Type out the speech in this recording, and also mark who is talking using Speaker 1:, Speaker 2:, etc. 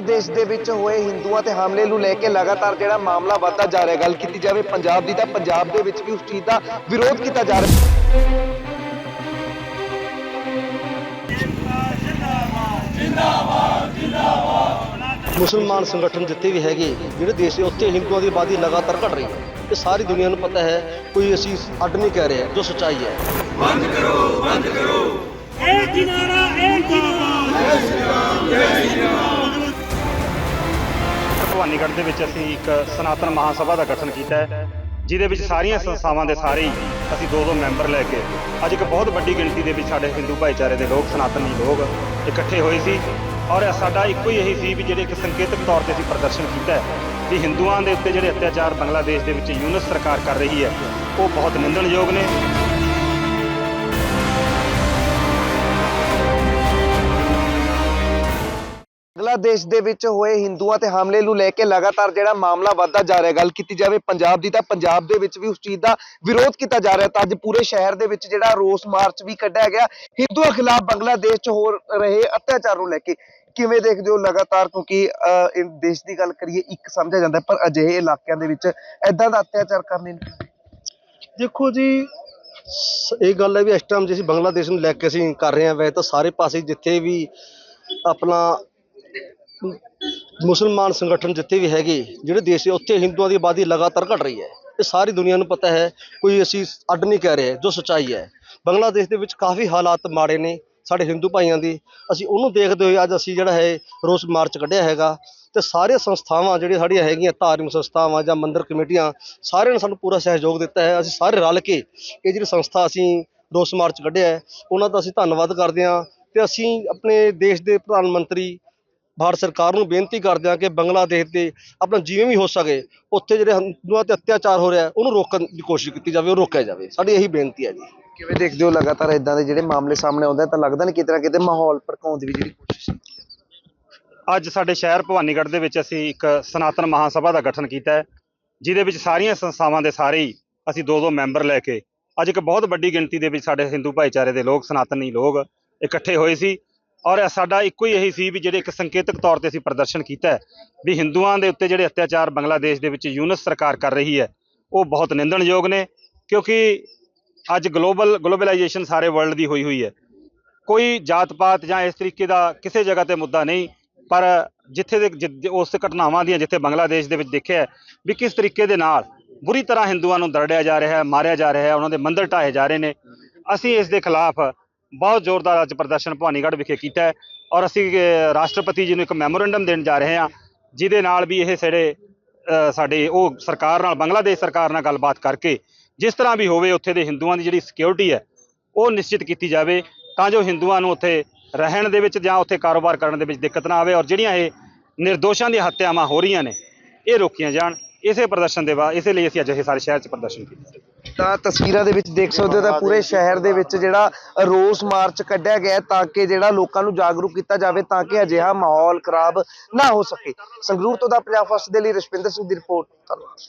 Speaker 1: ਦੇਸ਼ ਦੇ ਵਿੱਚ ਹੋਏ ਹਿੰਦੂਆਂ ਤੇ ਹਮਲੇ ਨੂੰ ਲੈ ਕੇ ਲਗਾਤਾਰ ਜਿਹੜਾ ਮਾਮਲਾ ਵੱਧਦਾ ਜਾ ਰਿਹਾ ਗੱਲ ਕੀਤੀ ਜਾਵੇ ਪੰਜਾਬ ਦੀ ਤਾਂ ਪੰਜਾਬ ਦੇ ਵਿੱਚ ਵੀ ਉਸ ਚੀਜ਼ ਦਾ ਵਿਰੋਧ ਕੀਤਾ ਜਾ ਰਿਹਾ।
Speaker 2: ਮੁਸਲਮਾਨ ਸੰਗਠਨ ਜਿੱਤੇ ਵੀ ਹੈਗੇ ਜਿਹੜੇ ਦੇਸ਼ ਦੇ ਉੱਤੇ ਹਿੰਦੂਆਂ ਦੀ ਆਬਾਦੀ ਲਗਾਤਾਰ ਘਟ ਰਹੀ ਹੈ ਇਹ ਸਾਰੀ ਦੁਨੀਆ ਨੂੰ ਪਤਾ ਹੈ ਕੋਈ ਅਸੀਂ ਅੱਡ ਨਹੀਂ ਕਹਿ ਰਹੇ ਜੋ ਸੱਚਾਈ ਹੈ।
Speaker 3: ਬੰਦ ਕਰੋ ਬੰਦ ਕਰੋ।
Speaker 4: ਇਹ ਜਿਨਾਰਾ ਭਵਾਨੀਗੜ੍ਹ ਦੇ ਵਿੱਚ ਅਸੀਂ ਇੱਕ ਸਨਾਤਨ ਮਹਾਸਭਾ ਦਾ ਗਠਨ ਕੀਤਾ ਹੈ, ਜਿਹਦੇ ਵਿੱਚ ਸਾਰੀਆਂ ਸੰਸਥਾਵਾਂ ਦੇ ਸਾਰੇ ਹੀ ਅਸੀਂ ਦੋ ਦੋ ਮੈਂਬਰ ਲੈ ਕੇ ਅੱਜ ਇੱਕ ਬਹੁਤ ਵੱਡੀ ਗਿਣਤੀ ਦੇ ਵਿੱਚ ਸਾਡੇ ਹਿੰਦੂ ਭਾਈਚਾਰੇ ਦੇ ਲੋਕ, ਸਨਾਤਨੀ ਲੋਕ ਇਕੱਠੇ ਹੋਏ ਸੀ। ਔਰ ਸਾਡਾ ਇੱਕੋ ਹੀ ਇਹੀ ਸੀ ਵੀ ਜਿਹੜੇ ਇੱਕ ਸੰਕੇਤਕ ਤੌਰ ਤੇ ਅਸੀਂ ਪ੍ਰਦਰਸ਼ਨ ਕੀਤਾ ਹੈ ਵੀ ਹਿੰਦੂਆਂ ਦੇ ਉੱਤੇ ਜਿਹੜੇ ਅਤਿਆਚਾਰ ਬੰਗਲਾਦੇਸ਼ ਦੇ ਵਿੱਚ ਯੂਨਸ ਸਰਕਾਰ ਕਰ ਰਹੀ ਹੈ, ਉਹ ਬਹੁਤ ਨਿੰਦਣਯੋਗ ਨੇ।
Speaker 1: ਬੰਗਲਾਦੇਸ਼ ਦੇ ਵਿੱਚ ਹੋਏ ਹਿੰਦੂਆਂ ਤੇ ਹਮਲੇ ਨੂੰ ਲੈ ਕੇ ਲਗਾਤਾਰ ਜਿਹੜਾ ਮਾਮਲਾ ਵੱਧਦਾ ਜਾ ਰਿਹਾ, ਗੱਲ ਕੀਤੀ ਜਾਵੇ ਪੰਜਾਬ ਦੀ, ਤਾਂ ਪੰਜਾਬ ਦੇ ਵਿੱਚ ਵੀ ਉਸ ਚੀਜ਼ ਦਾ ਵਿਰੋਧ ਕੀਤਾ ਜਾ ਰਿਹਾ ਤਾਂ ਅੱਜ ਪੂਰੇ ਸ਼ਹਿਰ ਦੇ ਵਿੱਚ ਜਿਹੜਾ ਰੋਸ ਮਾਰਚ ਵੀ ਕੱਢਿਆ ਗਿਆ। ਹਿੰਦੂਆਂ ਖਿਲਾਫ ਬੰਗਲਾਦੇਸ਼ 'ਚ ਹੋ ਰਹੇ ਅਤਿਆਚਾਰ ਨੂੰ ਲੈ ਕੇ ਕਿਵੇਂ ਦੇਖਦੇ ਹੋ ਲਗਾਤਾਰ? ਕਿਉਂਕਿ ਦੇਸ਼ ਦੀ ਗੱਲ ਕਰੀਏ, ਇੱਕ ਸਮਝਿਆ ਜਾਂਦਾ ਪਰ ਅਜਿਹੇ ਇਲਾਕਿਆਂ ਦੇ ਵਿੱਚ ਐਦਾਂ ਦਾ ਅਤਿਆਚਾਰ ਕਰਨੇ ਨਹੀਂ।
Speaker 2: ਦੇਖੋ ਜੀ, ਇਹ ਗੱਲ ਹੈ ਵੀ ਇਸ ਟਾਈਮ ਜੇ ਅਸੀਂ ਬੰਗਲਾਦੇਸ਼ ਨੂੰ ਲੈ ਕੇ ਅਸੀਂ ਕਰ ਰਹੇ ਹਾਂ ਵੈਸੇ ਤਾਂ ਸਾਰੇ ਪਾਸੇ ਜਿੱਥੇ ਵੀ ਆਪਣਾ ਮੁਸਲਮਾਨ ਸੰਗਠਨ ਜਿੱਥੇ ਵੀ ਹੈਗੇ, ਜਿਹੜੇ ਦੇਸ਼ ਦੇ ਉੱਥੇ ਹਿੰਦੂਆਂ ਦੀ ਆਬਾਦੀ ਲਗਾਤਾਰ ਘਟ ਰਹੀ ਹੈ, ਇਹ ਸਾਰੀ ਦੁਨੀਆ ਨੂੰ ਪਤਾ ਹੈ, ਕੋਈ ਅਸੀਂ ਅੱਡ ਨਹੀਂ ਕਹਿ ਰਹੇ, ਜੋ ਸੱਚਾਈ ਹੈ। ਬੰਗਲਾਦੇਸ਼ ਦੇ ਵਿੱਚ ਕਾਫੀ ਹਾਲਾਤ ਮਾੜੇ ਨੇ ਸਾਡੇ ਹਿੰਦੂ ਭਾਈਆਂ ਦੀ। ਅਸੀਂ ਉਹਨੂੰ ਦੇਖਦੇ ਹੋਏ ਅੱਜ ਅਸੀਂ ਜਿਹੜਾ ਹੈ, ਰੋਸ ਮਾਰਚ ਕੱਢਿਆ ਹੈਗਾ ਤੇ ਸਾਰੇ ਸੰਸਥਾਵਾਂ ਜਿਹੜੀਆਂ ਸਾਡੀਆਂ ਹੈਗੀਆਂ, ਧਾਰਮਿਕ ਸੰਸਥਾਵਾਂ ਜਾਂ ਮੰਦਰ ਕਮੇਟੀਆਂ, ਸਾਰਿਆਂ ਨੇ ਸਾਨੂੰ ਪੂਰਾ ਸਹਿਯੋਗ ਦਿੱਤਾ ਹੈ। ਅਸੀਂ ਸਾਰੇ ਰਲ ਕੇ ਇਹ ਜਿਹੜੀ ਸੰਸਥਾ ਅਸੀਂ ਰੋਸ ਮਾਰਚ ਕੱਢਿਆ ਹੈ, ਉਹਨਾਂ ਦਾ ਅਸੀਂ ਧੰਨਵਾਦ ਕਰਦੇ ਹਾਂ ਤੇ ਅਸੀਂ ਆਪਣੇ ਦੇਸ਼ ਦੇ ਪ੍ਰਧਾਨ ਮੰਤਰੀ ਭਾਰਤ ਸਰਕਾਰ ਨੂੰ ਬੇਨਤੀ ਕਰਦੇ ਹਾਂ ਕਿ ਬੰਗਲਾਦੇਸ਼ ਦੇ ਆਪਣਾ ਜਿਵੇਂ ਵੀ ਹੋ ਸਕੇ ਉੱਥੇ ਜਿਹੜੇ ਹਿੰਦੂਆਂ ਤੇ ਅਤਿਆਚਾਰ ਹੋ ਰਿਹਾ ਉਹਨੂੰ ਰੋਕਣ ਦੀ ਕੋਸ਼ਿਸ਼ ਕੀਤੀ ਜਾਵੇ ਉਹ ਰੋਕਿਆ ਜਾਵੇ। ਸਾਡੀ ਇਹੀ ਬੇਨਤੀ ਹੈ ਜੀ।
Speaker 1: ਕਿਵੇਂ ਦੇਖਦੇ ਹੋ ਲਗਾਤਾਰ ਇਦਾਂ ਦੇ ਜਿਹੜੇ ਮਾਮਲੇ ਸਾਹਮਣੇ ਆਉਂਦੇ ਆ ਤਾਂ ਲੱਗਦਾ ਨਹੀਂ ਕਿਤੇ ਨਾ ਕਿਤੇ ਮਾਹੌਲ ਭੜਕਾਉਣ ਦੀ ਵੀ ਜਿਹੜੀ ਕੋਸ਼ਿਸ਼
Speaker 4: ਅੱਜ ਸਾਡੇ ਸ਼ਹਿਰ ਭਵਾਨੀਗੜ੍ਹ ਦੇ ਵਿੱਚ ਅਸੀਂ ਇੱਕ ਸਨਾਤਨ ਮਹਾਸਭਾ ਦਾ ਗਠਨ ਕੀਤਾ ਹੈ ਜਿਹਦੇ ਵਿੱਚ ਸਾਰੀਆਂ ਸੰਸਥਾਵਾਂ ਦੇ ਸਾਰੇ ਹੀ ਅਸੀਂ ਦੋ ਦੋ ਮੈਂਬਰ ਲੈ ਕੇ ਅੱਜ ਇੱਕ ਬਹੁਤ ਵੱਡੀ ਗਿਣਤੀ ਦੇ ਵਿੱਚ ਸਾਡੇ ਹਿੰਦੂ ਭਾਈਚਾਰੇ ਦੇ ਲੋਕ ਸਨਾਤਨੀ ਲੋਕ ਇਕੱਠੇ ਹੋਏ ਸੀ। ਔਰ ਸਾਡਾ ਇੱਕੋ ਹੀ ਇਹੀ ਸੀ ਵੀ ਜਿਹੜੇ ਇੱਕ ਸੰਕੇਤਕ ਤੌਰ ਤੇ ਅਸੀਂ ਪ੍ਰਦਰਸ਼ਨ ਕੀਤਾ ਵੀ ਹਿੰਦੂਆਂ ਦੇ ਉੱਤੇ ਜਿਹੜੇ ਅਤਿਆਚਾਰ ਬੰਗਲਾਦੇਸ਼ ਦੇ ਵਿੱਚ ਯੂਨਸ ਸਰਕਾਰ ਕਰ ਰਹੀ ਹੈ, ਉਹ ਬਹੁਤ ਨਿੰਦਣਯੋਗ ਨੇ ਕਿਉਂਕਿ ਅੱਜ ਗਲੋਬਲ, ਗਲੋਬਲਾਈਜੇਸ਼ਨ ਸਾਰੇ ਵਰਲਡ ਦੀ ਹੋਈ ਹੋਈ ਹੈ। ਕੋਈ ਜਾਤ ਪਾਤ ਜਾਂ ਇਸ ਤਰੀਕੇ ਦਾ ਕਿਸੇ ਜਗ੍ਹਾ ਤੇ ਮੁੱਦਾ ਨਹੀਂ, ਪਰ ਜਿੱਥੇ ਦੇ ਜਿ- ਉਸ ਘਟਨਾਵਾਂ ਦੀਆਂ ਜਿੱਥੇ ਬੰਗਲਾਦੇਸ਼ ਦੇ ਵਿੱਚ ਦੇਖਿਆ ਵੀ ਕਿਸ ਤਰੀਕੇ ਦੇ ਨਾਲ ਬੁਰੀ ਤਰ੍ਹਾਂ ਹਿੰਦੂਆਂ ਨੂੰ ਦਰੜਿਆ ਜਾ ਰਿਹਾ ਹੈ, ਮਾਰਿਆ ਜਾ ਰਿਹਾ ਹੈ, ਉਹਨਾਂ ਦੇ ਮੰਦਰ ਢਾਏ ਜਾ ਰਹੇ ਨੇ। ਅਸੀਂ ਇਸ ਦੇ ਖਿਲਾਫ ਬਹੁਤ ਜ਼ੋਰਦਾਰ ਅੱਜ ਪ੍ਰਦਰਸ਼ਨ ਭਵਾਨੀਗੜ੍ਹ ਵਿਖੇ ਕੀਤਾ ਹੈ ਔਰ ਅਸੀਂ ਰਾਸ਼ਟਰਪਤੀ ਜੀ ਨੂੰ ਇੱਕ ਮੈਮੋਰੈਂਡਮ ਦੇਣ ਜਾ ਰਹੇ ਹਾਂ ਜਿਹਦੇ ਨਾਲ ਵੀ ਇਹ ਸਾਡੇ ਅਹ, ਸਾਡੇ ਉਹ ਸਰਕਾਰ ਨਾਲ ਬੰਗਲਾਦੇਸ਼ ਸਰਕਾਰ ਨਾਲ ਗੱਲਬਾਤ ਕਰਕੇ ਜਿਸ ਤਰ੍ਹਾਂ ਵੀ ਹੋਵੇ ਉੱਥੇ ਦੇ ਹਿੰਦੂਆਂ ਦੀ ਜਿਹੜੀ ਸਿਕਿਉਰਿਟੀ ਹੈ ਉਹ ਨਿਸ਼ਚਿਤ ਕੀਤੀ ਜਾਵੇ ਤਾਂ ਜੋ ਹਿੰਦੂਆਂ ਨੂੰ ਉੱਥੇ ਰਹਿਣ ਦੇ ਵਿੱਚ ਜਾਂ ਉੱਥੇ ਕਾਰੋਬਾਰ ਕਰਨ ਦੇ ਵਿੱਚ ਦਿੱਕਤ ਨਾ ਆਵੇ ਔਰ ਜਿਹੜੀਆਂ ਇਹ ਨਿਰਦੋਸ਼ਾਂ ਦੀਆਂ ਹੱਤਿਆਵਾਂ ਹੋ ਰਹੀਆਂ ਨੇ ਇਹ ਰੋਕੀਆਂ ਜਾਣ। ਇਸੇ ਪ੍ਰਦਰਸ਼ਨ ਦੇ ਬਾਅਦ ਇਸੇ ਲਈ ਅਸੀਂ ਅੱਜ ਇਹ ਸਾਰੇ ਸ਼ਹਿਰ 'ਚ ਪ੍ਰਦਰਸ਼ਨ ਕੀਤਾ।
Speaker 1: ਤਾਂ ਤਸਵੀਰਾਂ ਦੇ ਵਿੱਚ ਦੇਖ ਸਕਦੇ ਹੋ ਤਾਂ ਪੂਰੇ ਸ਼ਹਿਰ ਦੇ ਵਿੱਚ ਜਿਹੜਾ ਰੋਸ ਮਾਰਚ ਕੱਢਿਆ ਗਿਆ ਹੈ ਤਾਂ ਕਿ ਜਿਹੜਾ ਲੋਕਾਂ ਨੂੰ ਜਾਗਰੂਕ ਕੀਤਾ ਜਾਵੇ ਤਾਂ ਕਿ ਅਜਿਹਾ ਮਾਹੌਲ ਖਰਾਬ ਨਾ ਹੋ ਸਕੇ। ਸੰਗਰੂਰ ਤੋਂ ਦਾ ਪੰਜਾਬ ਫਸਟ ਦੇ ਲਈ ਰਸ਼ਪਿੰਦਰ ਸਿੰਘ ਦੀ ਰਿਪੋਰਟ, ਧੰਨਵਾਦ।